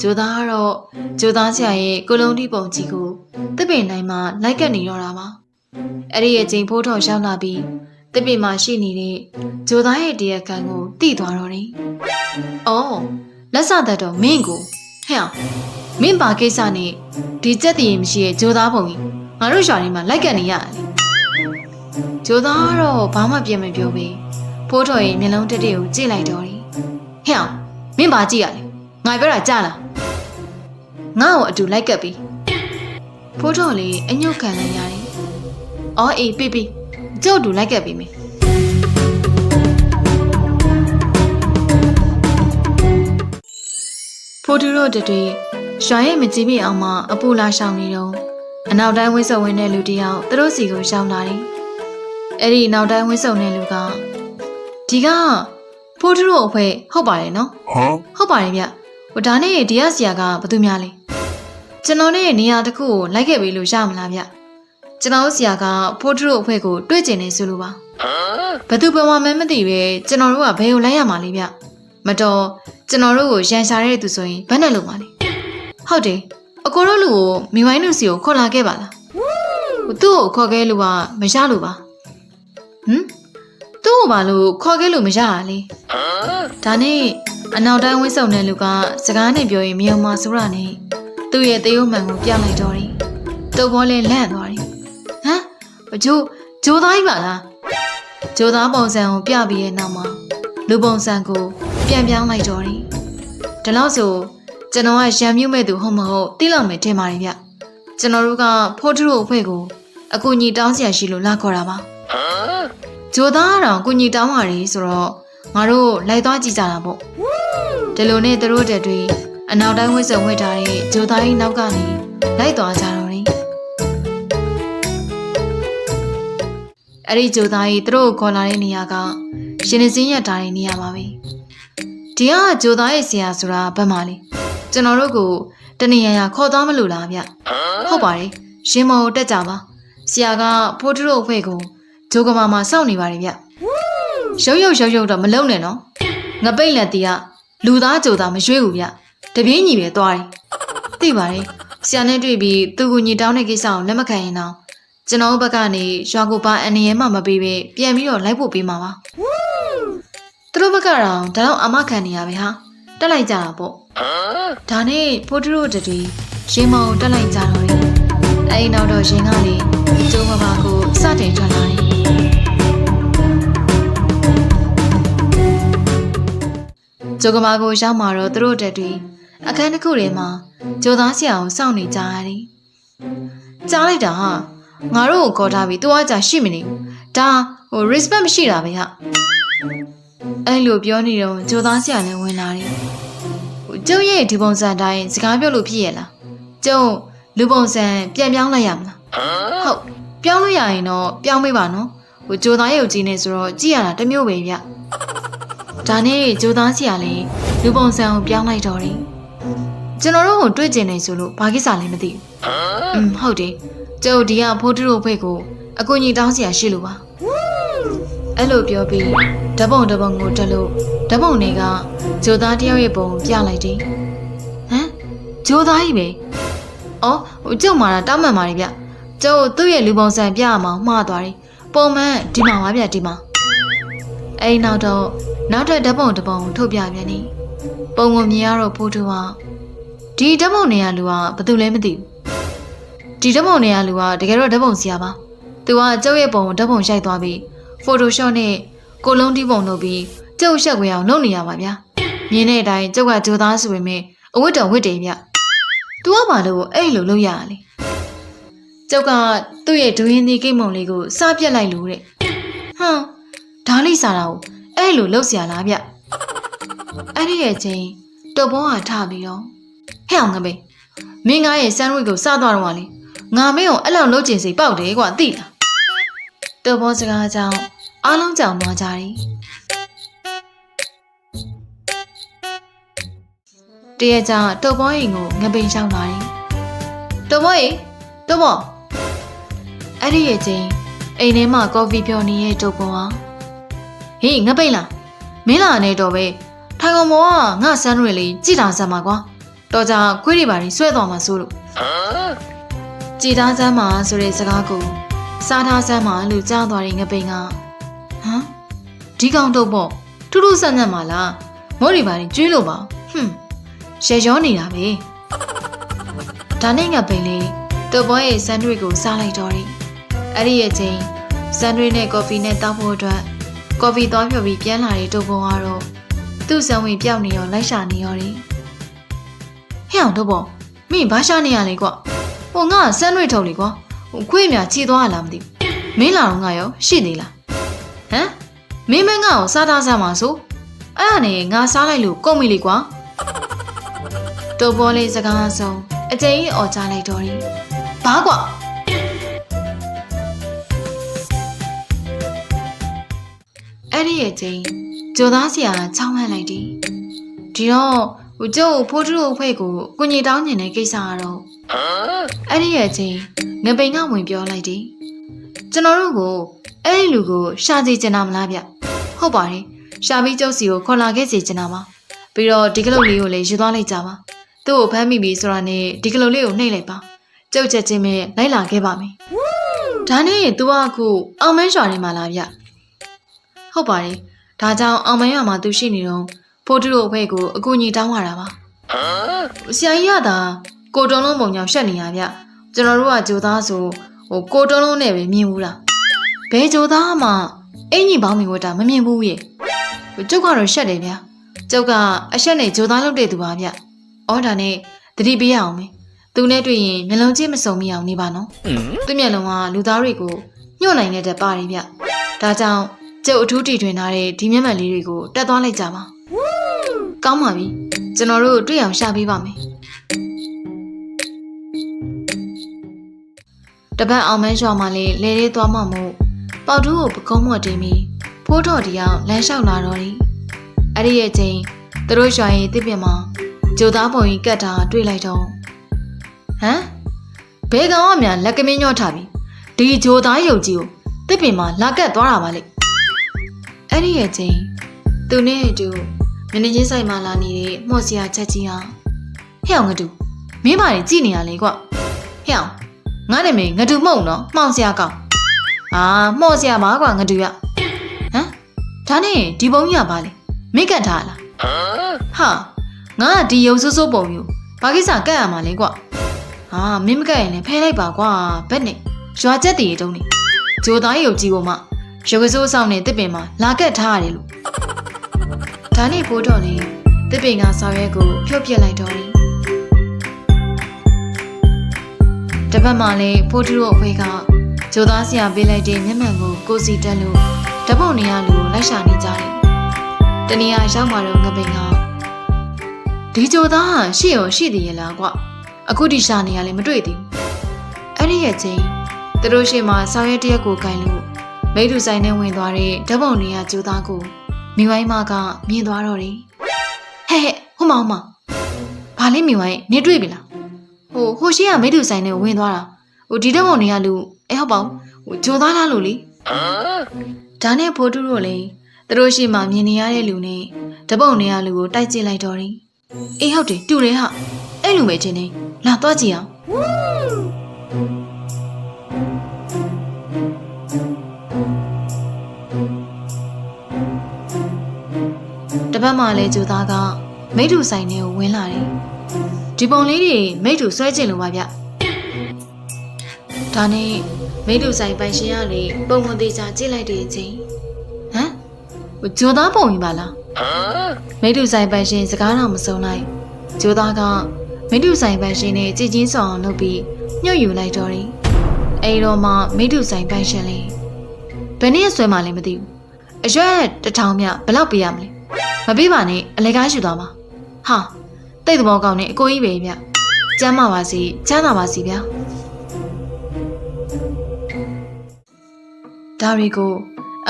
ဂျိုသားကတော့ဂျိုသားဆရာရဲ့ကိုလုံးဒီပုံကြီးကိုတစ်ပင်တိုင်းမှာလိုက်ကပ်နေတော့တာပါအဲ့ဒီအချိန်ဖိုးထော်ရောက်လာပြီးတစ်ပင်မှာရှိနေတဲ့ဂျိုသားရဲ့တရားခံကိုတိသွားတော့တယ်အော်လက်စသက်တော့မင်းကိုဟဲ့အောင်မင်းဘာကိစ္စနဲ့ဒီကြက်တည်မရှိရဲ့ဂျိုသားပုံကြီးငါတို့ရွာထဲမှာလိုက်ကပ်နေရတယ်လေဂျိုသားကတော့ဘာမှပြင်မပြောဘူးဖိုးထော်ရဲ့မျက်လုံးတက်တက်ကိုကြည့်လိုက်တော့တယ်ဟဲ့အောင်မင်းဘာကြည့်ရလဲငါပြောတာကြားလား ငါ့ကိုအတူလိုက်ကပ်ပြီးဖိုးတော်လေးအညုတ်ခံလိုက်ရတယ်။အော်အေးပြပြကျုပ်အတူလိုက်ကပ်ပြီးမယ်။ဖိုးတူတို့တတွေရွာရဲ့မကြီးမိအောင်မှအပူလာရှောင်နေတော့အနောက်တိုင်းဝင်းစုံဝင်တဲ့လူတစ်ယောက်သူတို့စီကိုရှောင်လာတယ်။အဲ့ဒီအနောက်တိုင်းဝင်းစုံတဲ့လူကဒီကဖိုးတူတို့အဖွဲဟုတ်ပါတယ်နော် Huh? ဟုတ်ပါတယ်ဗျဟိုဒါနဲ့ဒီရဆရာကဘာသူများလဲ ကျွန်တော်နဲ့နေရာတစ်ခုကိုလိုက်ခဲ့ပြီလို့ရမလားဗျကျွန်တော်တို့ဆရာကဖိုးထရိုအဖွဲ့ကိုတွေ့ကျင်နေဆိုလို့ပါဘသူဘယ်မှာမှမသိပဲကျွန်တော်တို့ကဘယ်ကိုလိုက်ရမှာလဲဗျမတော်ကျွန်တော်တို့ကိုရန်ရှာတဲ့သူဆိုရင်ဘယ်နဲ့လုပ်မှာလဲဟုတ်တယ်အကိုတို့လူကိုမိဝိုင်းလူစီကိုခေါ်လာခဲ့ပါလားဟိုသူ့ကိုခေါ်ခဲ့လို့ကမရလို့ပါဟမ်သူ့ကိုဘာလို့ခေါ်ခဲ့လို့မရတာလဲဒါနဲ့အနောက်တိုင်းဝင်းစုံတဲ့လူကစကားနဲ့ပြောရင်မြေုံမဆိုးတာနဲ့ သူ့ရဲ့သေယုံမှန်ကိုပြလိုက်တော့တယ်။တုပ်ဘောလေးလန့်သွားတယ်။ဟမ်ဂျိုးဂျိုးသားကြီးပါလား။ဂျိုးသားပုံစံကိုပြပြီးတဲ့နောက်မှာလူပုံစံကိုပြန်ပြောင်းလိုက်တော့တယ်။ဒါလို့ဆိုကျွန်တော်ကရံမြုပ်မဲ့သူဟုတ်မဟုတ်သိလောက်မယ်ထင်ပါတယ်ဗျ။ကျွန်တော်တို့ကဖိုးထရိုအဖွဲ့ကိုအကူအညီတောင်းစရာရှိလို့လာခေါ်တာပါ။ဂျိုးသားကတော့အကူအညီတောင်းပါတယ်ဆိုတော့ငါတို့လိုက်သွားကြည့်ကြတာပေါ့ဒီလိုနဲ့သူတို့တက်တွေ အနောက်တိုင်းဝစ်စုံဝစ်ထားတဲ့ဂျိုသားကြီးနောက်ကနေလိုက်သွားကြတော့တယ်အဲ့ဒီဂျိုသားကြီးသူတို့ကိုခေါ်လာတဲ့နေရာကရှင်နေစင်းရထားတဲ့နေရာပါပဲဒီကဂျိုသားရဲ့ဆရာဆိုတာဘယ်မှာလဲကျွန်တော်တို့ကိုတနေရာရာခေါ်သွားမလို့လားဗျဟုတ်ပါတယ်ရှင်မောတက်ကြပါဆရာကဖိုးထရိုအဖွဲ့ကိုဂျိုကမာမှာစောင့်နေပါတယ်ဗျရုပ်ရုပ်ရုပ်ရုပ်တော့မလုံးနဲ့နော်ငပိတ်လက်တီကလူသားကြိုသားမရွေးဘူးဗျ တပြင်းညီပဲသွားတယ်သိပါတယ်ဆရာနဲ့တွေ့ပြီးသူကညီတောင်းတဲ့ကိစ္စကိုလက်မခံရင်တော့ကျွန်တော်ဘက်ကနေရွာကိုပါအန်ရဲမှမပေးပဲပြန်ပြီးတော့လိုက်ဖို့ပေးမှာပါသူတို့ဘက်ကတော့ဒါတော့အမခံနေရပဲဟာတက်လိုက်ကြတာပေါ့ဒါနဲ့ဖိုးထရိုးတတီရင်မောင်တက်လိုက်ကြတော့တယ်အဲဒီနောက်တော့ရင်ကလေကျိုးမပါကိုစတင်ထွက်လာတယ်ဂျိုကမာကိုရောက်มาတော့သူတို့တက်တွေ အခန်းတစ်ခုထဲမှာဂျိုသားဆရာကိုစောင့်နေကြရတယ်။ကြားလိုက်တာဟာငါတို့ကိုခေါ်ထားပြီးသူကကြာရှိမနေဘူး။ဒါဟို respect မရှိတာပဲဟာ။အဲ့လိုပြောနေတော့ဂျိုသားဆရာလည်းဝင်လာတယ်။ဟိုကျုပ်ရဲ့ဒီပုံစံတိုင်းစကားပြောလို့ဖြစ်ရဲ့လား။ကျုပ်လူပုံစံပြန်ပြောင်းလိုက်ရမလား။ဟုတ်ပြောင်းလို့ရရင်တော့ပြောင်းမေးပါနော်။ဟိုဂျိုသားရဲ့ကိုကြည့်နေဆိုတော့ကြည့်ရတာတစ်မျိုးပဲဗျ။ဒါနဲ့ဂျိုသားဆရာလည်းလူပုံစံကိုပြောင်းလိုက်တော့တယ်။ ကျွန်တော်တို့ကိုတွေ့ကျင်နေဆိုလို့ဘာကိစ္စလဲမသိဘူး။อืมဟုတ်တယ်။ကျုပ်ဒီကဖိုးထရိုဖိတ်ကိုအကူကြီးတောင်းဆရာရှိလို့ပါ။အဲ့လိုပြောပြီးဓပုံဓပုံကိုတက်လို့ဓပုံတွေကဂျိုသားတယောက်ရဲ့ပုံကိုပြလိုက်တယ်။ဟမ်ဂျိုသားကြီးပဲ။အော်ဟိုကျုပ်မာတာတောင်းမှန်ပါတယ်ဗျ။ကျုပ်သူ့ရဲ့လူပုံစံပြရမှာမှားသွားတယ်။ပုံမှန်ဒီမှာပါဗျဒီမှာ။အဲ့ဒီနောက်တော့နောက်ထပ်ဓပုံတစ်ပုံထုတ်ပြပြန်နေ။ပုံကိုမြင်ရတော့ဖိုးထူက ဒီဓပုံနေရလူကဘာသူလဲမသိဘူး။ဒီဓပုံနေရလူကတကယ်တော့ဓပုံဆရာပါ။သူကကျုပ်ရဲ့ပုံကိုဓပုံရိုက်သွားပြီး Photoshop နဲ့ကိုလုံးတီးပုံလုပ်ပြီးကျုပ်ရှက်ခွေအောင်လုပ်နေရပါဗျာ။မြင်တဲ့အတိုင်းကျုပ်ကဂျိုသားဆိုပေမဲ့အဝတ်တော်ဝတ်တယ်ဗျ။ तू ကဘာလို့အဲ့လိုလုပ်ရရလဲ။ကျုပ်ကသူ့ရဲ့ဒူရင်ဒီကိတ်မုံလေးကိုစားပြက်လိုက်လို့တဲ့။ဟမ်ဒါလေးစားတာကိုအဲ့လိုလုပ်เสียလားဗျ။အဲ့ဒီရဲ့ချင်းတုပ်ဘောဟာထပြီးတော့ ဟဲ့အောင်ငပိမင်းငါရဲ့ဆန်ဝစ်ကိုစားသွားတော့ကလေငါမင်းကိုအဲ့လောက်လုပ်ကျင်စိတ်ပေါက်တယ်ကွာသိလား။တုပ်ဘောစကားကြောင့်အားလုံးကြောင်သွားကြတယ်။တရက်ကျတုပ်ဘောရင်ကိုငပိန်ရှောင်းလာတယ်။တုပ်ဘောရင်တုပ်ဘောအဲ့ဒီရဲ့ချင်းအိမ်ထဲမှာကော်ဖီဖြော်နေတဲ့တုပ်ဘောဟာဟေးငပိန်လားမင်းလာနေတော့ပဲထိုင်ကုန်မောကငါဆန်းရွေလေးကြည်တာစမ်းပါကွာ တော်ကြခွေးတွေပါရင်ဆွဲသွားမှာစိုးလို့ကြည်သားစမ်းမှာဆိုတဲ့စကားကိုစားထားစမ်းမှာလို့ကြားသွားတဲ့ငပိန်ကဟမ်ဒီကောင်တော့ပေါ့ထူးထူးဆန်းဆန်းပါလားမော်ရီပါရင်ကျွေးလို့ပါဟွန်းရှယ်ရောနေတာပဲဒါနဲ့ငပိန်လေးတော်ဘောရဲ့ဆန်ဒရစ်ကိုစားလိုက်တော့တယ်အဲ့ဒီရဲ့ချိန်ဆန်ဒရစ်နဲ့ကော်ဖီနဲ့တောက်ဖို့အတွက်ကော်ဖီသွားဖြော်ပြီးပြန်လာတဲ့တော်ဘောကတော့သူ့ဆံဝင်ပြောက်နေရောလိုက်ရှာနေရောတယ် ဟဲ့အောင်တော့ပေါ့မင်းဘာရှာနေရလဲကွာဟိုငါဆန်းရွေထုတ်လေကွာဟိုခွေးမြချီသွားလားမသိဘူးမင်းလာတော့ငါရောရှိသေးလားဟမ်မင်းမငါ့ကိုစားထားစမ်းပါဆိုအဲ့ဒါနဲ့ငါစားလိုက်လို့ကုန်ပြီလေကွာတော်ပေါ်လေးစကားဆုံးအကျိန်ကြီးអော်ချလိုက်တော့တယ်ဘာကွာအဲ့ဒီရဲ့ချိန်ကြိုသားဆရာချောင်းဟန်လိုက်တယ်ဒီတော့ ဟိုကျုပ်ဖိုးထူတို့အဖွဲ့ကိုကိုညီတောင်းညင်တဲ့ကိစ္စကတော့အဲ့ဒီရဲ့ချင်းငပိန်ကဝင်ပြောလိုက်တယ်ကျွန်တော်တို့ကိုအဲ့ဒီလူကိုရှာစီကျင်တာမလားဗျဟုတ်ပါတယ်ရှာပြီးကျုပ်စီကိုခေါ်လာခဲ့စီကျင်တာပါပြီးတော့ဒီကလုတ်လေးကိုလည်းယူသွားလိုက်ကြပါသူ့ကိုဖမ်းမိပြီဆိုတာနဲ့ဒီကလုတ်လေးကိုနှိပ်လိုက်ပါကျုပ်ချက်ချင်းပဲလိုက်လာခဲ့ပါမယ်ဒါနဲ့ तू ကအခုအောင်မန်းရွာနေမှာလားဗျဟုတ်ပါတယ်ဒါကြောင့်အောင်မန်းရွာမှာသူရှိနေတော့ ဖိုးတူတို့အဖွဲ့ကိုအကူအညီတောင်းရတာပါဆရာကြီးကသာကိုတုံးလုံးပုံကြောင့်ရှက်နေရဗျကျွန်တော်တို့ကဂျိုသားဆိုဟိုကိုတုံးလုံးနဲ့ပဲမြင်ဘူးလားဘယ်ဂျိုသားမှအင်ကြီးပေါင်းမီဝတ်တာမမြင်ဘူးရဲ့ဟိုကျုပ်ကတော့ရှက်တယ်ဗျကျုပ်ကအရှက်နဲ့ဂျိုသားလုပ်တဲ့သူပါဗျအော်ဒါနဲ့တတိပေးရအောင်မေသူနဲ့တွေ့ရင်မျက်လုံးချင်းမစုံမိအောင်နေပါနော်သူ့မျက်လုံးကလူသားတွေကိုညှို့နိုင်တဲ့တက်ပါတယ်ဗျဒါကြောင့်ကျုပ်အထူးတီထွင်ထားတဲ့ဒီမျက်မှန်လေးတွေကိုတက်သွားလိုက်ကြပါ ကောင်းပါပြီကျွန်တော်တို့တွေ့အောင်ရှာပေးပါမယ်တပတ်အောင်မန်းရွာမှာလေလဲလေးသွားမှမို့ပေါတူးကိုပကုံးမော်တင်ပြီးဖိုးတော်တရားလမ်းလျှောက်လာတော့တယ်အဲ့ဒီရဲ့ချိန်သူတို့ရွာရဲ့တစ်ပြက်မှာဂျိုသားပုံကြီးကတ်တာတွေ့လိုက်တော့ဟမ်ဘဲကောင်ကမြန်လက်ကမင်းညော့ထားပြီဒီဂျိုသားယုတ်ကြီးကိုတစ်ပင်မှာလာကတ်သွားတာပါလေအဲ့ဒီရဲ့ချိန်သူနဲ့အတူ မင်းကြီးဆိုင်မှာလာနေတဲ့မော့စရာချက်ကြီးဟာဟဲ့အောင်ငတူမင်းပါလေကြည်နေရလေကွဟဲ့အောင်ငါနာမည်ငတူမဟုတ်နော်မှောင်စရာကောင်အာမော့စရာပါကွာငတူရဟမ်ဒါနဲ့ဒီပုံကြီးကပါလေမိတ်ကတ်ထားလားဟာငါကဒီရုပ်ဆိုးဆိုးပုံမျိုးဘာကိစ္စကတ်ရမှာလဲကွဟာမင်းမကတ်ရင်လည်းဖဲလိုက်ပါကွာဘက်နဲ့ရွာချက်တည်တုံးနေဂျိုသားရုပ်ကြီးပေါ်မှာရုပ်ကစိုးဆောင်တဲ့တစ်ပင်မှာလာကတ်ထားရတယ်လို့ ဒါနဲ့ဖိုးတော်လေးတစ်ပင်ကဆောင်ရွက်ကိုဖြုတ်ပြစ်လိုက်တော့တယ်တပတ်မှလည်းဖိုးတူတို့အဖွဲကဂျိုသားဆရာပေးလိုက်တဲ့မျက်မှန်ကိုကိုစီတက်လို့ဓပုတ်နေရလူကိုလိုက်ရှာနေကြတယ်တနည်းအားရောက်มาတော့ငပိန်ကဒီဂျိုသားဟာရှိရောရှိသေးရဲ့လားကွအခုဒီရှာနေရလဲမတွေ့သေးဘူးအဲ့ဒီရဲ့ချင်းသူတို့ရှိမှဆောင်ရွက်တရက်ကိုကင်လို့မိတူဆိုင်နဲ့ဝင်သွားတဲ့ဓပုတ်နေရဂျိုသားကို မိဝိုင်းမကမြင်သွားတော့တယ်ဟဲ့ဟဲ့ဟိုမဟိုမဘာလဲမိဝိုင်းနေတွေ့ပြီလားဟိုဟိုရှိကမိတူဆိုင်နဲ့ဝင်သွားတာဟိုဒီတက်မောင်တွေကလူအဲဟုတ်ပါဘူးဟိုဂျိုသားလားလို့လေဒါနဲ့ဖိုးတူတို့လည်းသူတို့ရှိမှမြင်နေရတဲ့လူနဲ့တပုတ်နေရလူကိုတိုက်ကြည့်လိုက်တော့တယ်အေးဟုတ်တယ်တူတယ်ဟာအဲ့လူပဲချင်းနေလာသွားကြည့်အောင် တပတ်မှလည်းဂျိုသားကမိတူဆိုင်ထဲကိုဝင်လာတယ်ဒီပုံလေးတွေမိတူဆွဲကျင်လို့ပါဗျဒါနဲ့မိတူဆိုင်ပိုင်ရှင်ကလေပုံမသေးချာကြည့်လိုက်တဲ့အချိန်ဟမ်ဟိုဂျိုသားပုံကြီးပါလားမိတူဆိုင်ပိုင်ရှင်စကားတော့မစုံလိုက်ဂျိုသားကမိတူဆိုင်ပိုင်ရှင်နဲ့ကြည်ချင်းဆောင်အောင်လုပ်ပြီးညှို့ယူလိုက်တော့တယ်အဲဒီတော့မှမိတူဆိုင်ပိုင်ရှင်လေဘယ်နည်းဆွဲမှလည်းမသိဘူးအရွက်တစ်ထောင်မြဘယ်လောက်ပေးရမလဲ မပေးပါနဲ့အလဲကားယူသွားမှာဟာတိတ်သဘောကောင်းနေအကိုကြီးပဲဗျကျမ်းပါပါစီချမ်းသာပါစီဗျာဒါရီကို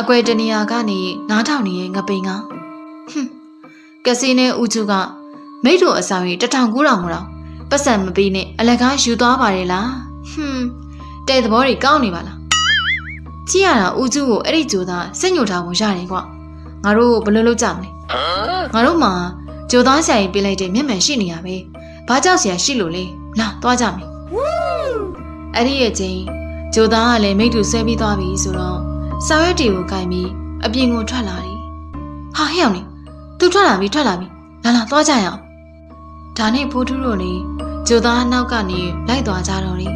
အကွယ်တနေရာကနေနားထောင်နေရဲ့ငပိန်ကဟွန်းကစီနဲ့ဦးကျူကမိတ်တို့အဆောင်ရီတထောင်ကူးတော်မူတော့ပတ်စံမပေးနဲ့အလကားယူသွားပါတယ်လားဟွန်းတဲ့သဘောတွေကောင်းနေပါလားကြည့်ရတာဦးကျူကိုအဲ့ဒီကြိုသားစိတ်ညိုထားပုံရတယ်ကွ ငါတို့ဘယ်လိုလုပ်ကြမလဲငါတို့မှာကြိုသားဆရာကြီးပေးလိုက်တဲ့မျက်မှန်ရှိနေရပဲဘာကြောက်စရာရှိလို့လဲလာသွားကြမယ်အဲ့ဒီရဲ့ချင်းဂျိုသားကလည်းမိတ်တူဆွဲပြီးသွားပြီဆိုတော့စာရွက်တွေကိုကင်ပြီးအပြင်ကိုထွက်လာတယ်ဟာဟဲ့အောင်လေသူထွက်လာပြီထွက်လာပြီလာလာသွားကြရအောင်ဒါနဲ့ဖိုးထူးတို့လည်းဂျိုသားနောက်ကနေလိုက်သွားကြတော့တယ်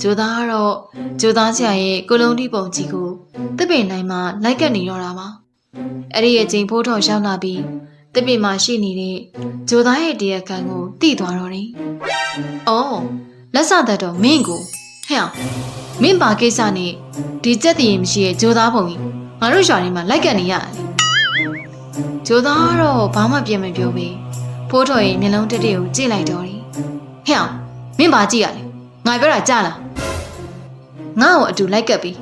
ဂျိုသားကတော့ဂျိုသားဆရာရဲ့ကိုလုံးတီပုံကြီးကိုတစ်ပင်တိုင်းမှာလိုက်ကပ်နေတော့တာပါအဲ့ဒီရဲ့ချိန်ဖိုးထော်ရောက်လာပြီးတစ်ပင်မှာရှိနေတဲ့ဂျိုသားရဲ့တရားခံကိုတိသွားတော့တယ်။အော်လက်စသက်တော့မင်းကိုဟဲ့အောင်မင်းပါကိစ္စနဲ့ဒီကြက်တည်ရင်မရှိရဲ့ဂျိုသားပုံကြီးငါတို့ရွာထဲမှာလိုက်ကပ်နေရတယ်။ဂျိုသားကတော့ဘာမှပြန်မပြောဘူး။ဖိုးထော်ရဲ့မျက်လုံးတက်တက်ကိုကြည့်လိုက်တော့တယ်။ဟဲ့အောင်မင်းပါကြည့်ရလေ။ငါပြောတာကြားလား။ ငါ့ကိုအတူလိုက်ကပ်ပြီး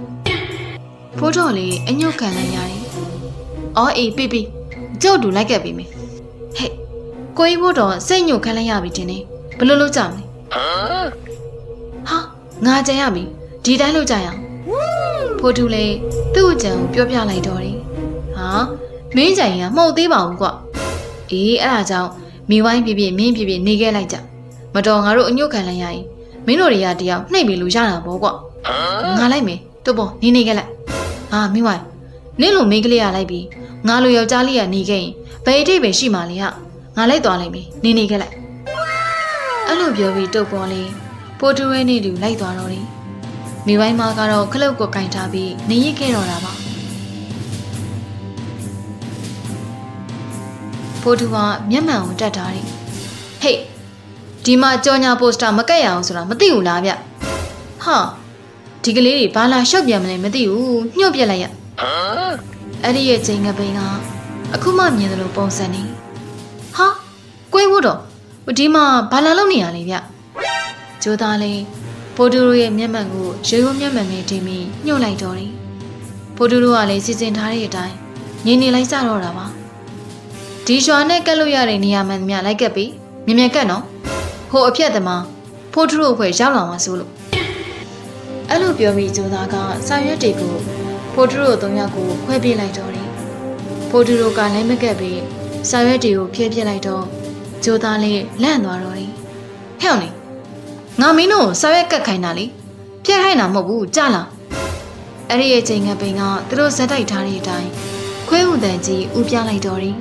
ဖိုးထော်လေးအညုတ်ခံလိုက်ရတယ်။အော်အေးပြီပြီကျုပ်တူလိုက်ကပ်ပြီးမယ်။ဟဲ့ကိုကြီးဖို့တော့စိတ်ညိုခံလိုက်ရပြီတင်နေဘယ်လိုလုပ်ကြမလဲ။ဟာငါကြံရပြီဒီတိုင်းလုပ်ကြရအောင်။ဖိုးတူလေးသူ့အကြံကိုပြောပြလိုက်တော့တယ်။ဟာမင်းကြံရင်ကမှုတ်သေးပါဘူးကွ။အေးအဲ့ဒါကြောင့်မိဝိုင်းပြပြမင်းပြပြနေခဲ့လိုက်ကြ။မတော်ငါတို့အညုတ်ခံလိုက်ရရင်မင်းတို့တွေကတယောက်နှိပ်ပြီးလို့ရတာပေါ့ကွ။ ငါလိုက်မယ်တို့ပေါ်နေနေခဲ့လိုက်။ဟာမိဝိုင်းနင့်လိုမိန်းကလေးရလိုက်ပြီးငါလိုယောက်ျားလေးရနေခဲ့ရင်ဘယ်အထိပ်ပဲရှိမှလဲဟာငါလိုက်သွားလိုက်မယ်နေနေခဲ့လိုက်အဲ့လိုပြောပြီးတုတ်ပေါ်လေးပိုတူရဲနေလူလိုက်သွားတော့တယ်မိပိုင်းမကတော့ခလုတ်ကိုကင်ထားပြီးနေရခဲ့တော့တာပါပိုတူကမျက်မှန်ကိုတက်ထားတယ်ဟေးဒီမှာကြော်ညာပိုစတာမကက်ရအောင်ဆိုတာမသိဘူးလားဗျဟာ ဒီကလေးတွေဘာလာရှော့ပြန်မလဲမသိဘူးညှို့ပြက်လိုက်ရအဲ့ဒီရဲ့ချိန်ငပိန်ကအခုမှမြင်တယ်လို့ပုံစံနေဟာကိုယ်ဖို့တော့ဒီမှာဘာလာလုပ်နေရလဲဗျဂျိုသားလေးပိုတူရိုရဲ့မျက်မှန်ကိုရိုးရိုးမျက်မှန်နဲ့တင်ပြီးညှို့လိုက်တော့တယ်ပိုတူရိုကလည်းစီစဉ်ထားတဲ့အတိုင်းငင်းနေလိုက်ကြတော့တာပါဒီရွာနဲ့ကက်လို့ရတဲ့နေရာမှန်သမျှလိုက်ကပ်ပြီးမြင်မြင်ကက်နော်ဟိုအဖြတ်သမားဖိုးထူတို့အဖွဲ့ရောက်လာမှာဆိုလို့ အဲ့လိုပြောပြီးဂျိုသားကစာရွက်တွေကိုဖိုးထူတို့သုံးယောက်ကိုခွဲပြေးလိုက်တော့တယ်ဖိုးထူတို့ကလည်းမကက်ပြီးစာရွက်တွေကိုဖြည့်ပြစ်လိုက်တော့ဂျိုသားလေးလန့်သွားတော့တယ်ဟဲ့အောင်လေငါမင်းတို့စာရွက်ကတ်ခိုင်းတာလေဖြည့်ခိုင်းတာမဟုတ်ဘူးကြားလားအဲ့ဒီရဲ့ချိန်ငပိန်ကသူတို့ဇက်တိုက်ထားတဲ့အတိုင်းခွဲဥတန်ကြီးဥပြလိုက်တော့တယ်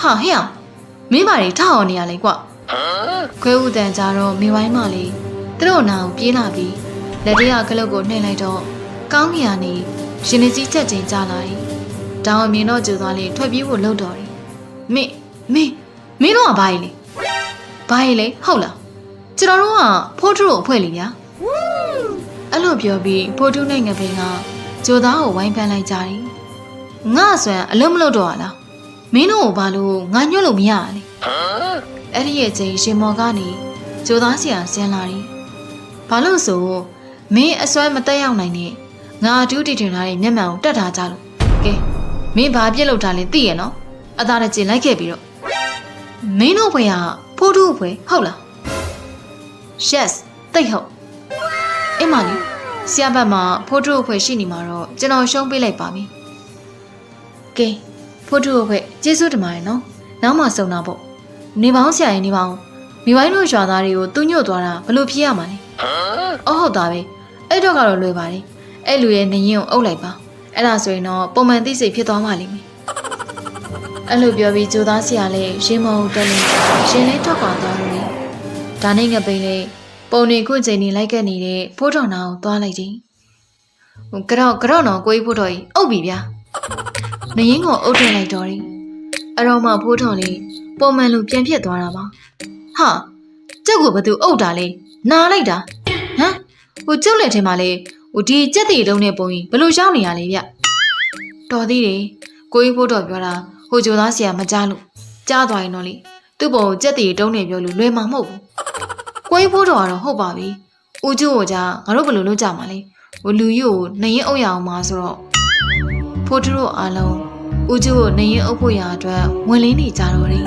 ဟာဟဲ့အောင်မင်းပါတွေထောက်အောင်နေရလေကွခွဲဥတန်ကြတော့မိဝိုင်းမလေးသူတို့နာကိုပြေးလာပြီး လက်တရကလုတ်ကိုနှိမ့်လိုက်တော့ကောင်းကင်ကနေရှင်နေကြီးချက်ချင်းကြလာတယ်။တောင်အမြင်တော့ကျူသွားလေးထွက်ပြေးဖို့လှုပ်တော်တယ်။မင်းမင်းမင်းတို့ကဘာကြီးလဲ။ဘာကြီးလဲဟုတ်လား။ကျွန်တော်တို့ကဖိုးထုတို့အဖွဲ့လေဗျာ။အဲ့လိုပြောပြီးဖိုးထုနဲ့ငပင်ကကျိုသားကိုဝိုင်းပန်းလိုက်ကြတယ်။ငါဆွမ်းအလုံးမလုပ်တော့ရလား။မင်းတို့ကဘာလို့ငါညှို့လို့မရရလဲ။အဲ့ဒီရဲ့ချိန်ရှင်မော်ကနေကျိုသားဆရာဆင်းလာတယ်။ဘာလို့ဆို မင်းအစွမ်းမတက်ရောက်နိုင်နဲ့ငါအတူတည်ထင်ထားတဲ့မျက်မှန်ကိုတက်ထားကြလို့ကဲမင်းဘာပြစ်လို့တာလဲသိရနော်အသားတကျလိုက်ခဲ့ပြီးတော့မင်းတို့ဘွေကဖိုးထုဘွေဟုတ်လား yes တိတ်ဟုတ်အင်းမလေးဆရာဘက်မှာဖိုးထုဘွေရှိနေမှာတော့ကျွန်တော်ရှုံးပေးလိုက်ပါပြီကဲဖိုးထုဘွေကျေးဇူးတင်ပါတယ်နော်နောက်မှဆုံတာပေါ့နေပေါင်းဆရာရင်နေပေါင်းမိဝိုင်းတို့ရွာသားတွေကိုသူ့ညွတ်သွားတာဘလို့ဖြစ်ရမှာလဲအော်ဟုတ်တာပဲ အဲ့တော့ကတော့လွယ်ပါတယ်အဲ့လူရဲ့နရင်ကိုအုပ်လိုက်ပါအဲ့ဒါဆိုရင်တော့ပုံမှန်သိစိတ်ဖြစ်သွားမှလိမ့်မယ်အဲ့လိုပြောပြီးကြိုသားဆရာလေးရင်းမဟုတ်တက်လို့ရှင်လေးထွက်ခွာသွားလို့ဒါနဲ့ငပိန်လေးပုံနေခုချိန်နေလိုက်ခဲ့နေတဲ့ဖိုးတော်နာကိုသွားလိုက်တယ်ဟိုကြောက်ကြောက်တော့ကိုကြီးဖိုးတော်ကြီးအုပ်ပြီဗျာနရင်ကိုအုပ်ထည့်လိုက်တော့တယ်အဲ့တော့မှဖိုးတော်လေးပုံမှန်လိုပြန်ဖြစ်သွားတာပါဟာကျုပ်ကဘာသူအုပ်တာလဲနားလိုက်တာဟမ် ဟိုကျုပ်လက်ထဲမှာလေဟိုဒီကြက်တီတုံးတဲ့ပုံကြီးဘလို့ရှောင်းနေရလဲဗျတော်သေးတယ်ကိုကြီးဖို့တော့ပြောတာဟိုကြိုသားဆရာမကြားလို့ကြားသွားရင်တော့လေသူ့ပုံကိုကြက်တီတုံးနေပြောလို့လွယ်မှာမဟုတ်ဘူးကိုကြီးဖို့တော့ကတော့ဟုတ်ပါပြီဦးကျိုးကိုကြာငါတို့ဘယ်လိုလုပ်ကြမှာလဲဟိုလူကြီးကိုနှရင်အုပ်ရအောင်မှာဆိုတော့ဖိုးထတို့အားလုံးဦးကျိုးကိုနှရင်အုပ်ဖို့ရာအတွက်ဝင်လင်းနေကြတော့တယ်